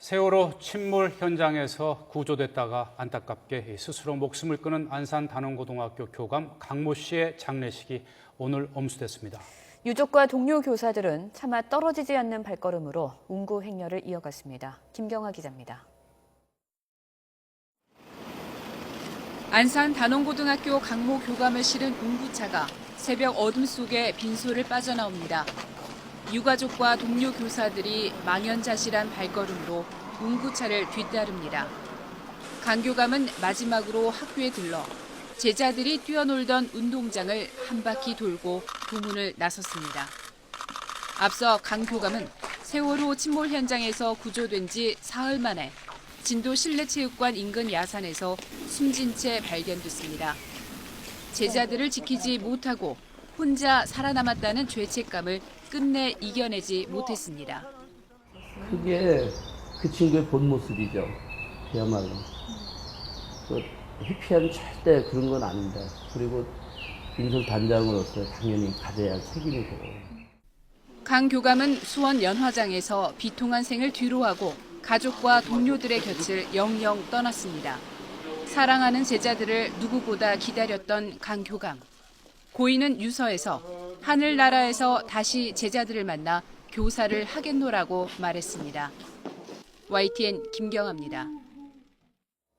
세월호 침몰 현장에서 구조됐다가 안타깝게 스스로 목숨을 끊은 안산 단원고등학교 교감 강모 씨의 장례식이 오늘 엄수됐습니다. 유족과 동료 교사들은 차마 떨어지지 않는 발걸음으로 운구 행렬을 이어갔습니다. 김경아 기자입니다. 안산 단원고등학교 강모 교감을 실은 운구차가 새벽 어둠 속에 빈소를 빠져나옵니다. 유가족과 동료 교사들이 망연자실한 발걸음으로 운구차를 뒤따릅니다. 강 교감은 마지막으로 학교에 들러 제자들이 뛰어놀던 운동장을 한 바퀴 돌고 도문을 나섰습니다. 앞서 강 교감은 세월호 침몰 현장에서 구조된 지 사흘 만에 진도 실내체육관 인근 야산에서 숨진 채 발견됐습니다. 제자들을 지키지 못하고 혼자 살아남았다는 죄책감을 끝내 이겨내지 못했습니다. 그게 그 친구의 본 모습이죠. 그야말로. 그 회피하면 절대 그런 건 아닌데. 그리고 인선 단장으로서 당연히 가져야 할 책임이고. 강 교감은 수원 연화장에서 비통한 생을 뒤로하고 가족과 동료들의 곁을 영영 떠났습니다. 사랑하는 제자들을 누구보다 기다렸던 강 교감. 고인은 유서에서 하늘나라에서 다시 제자들을 만나 교사를 하겠노라고 말했습니다. YTN 김경아입니다.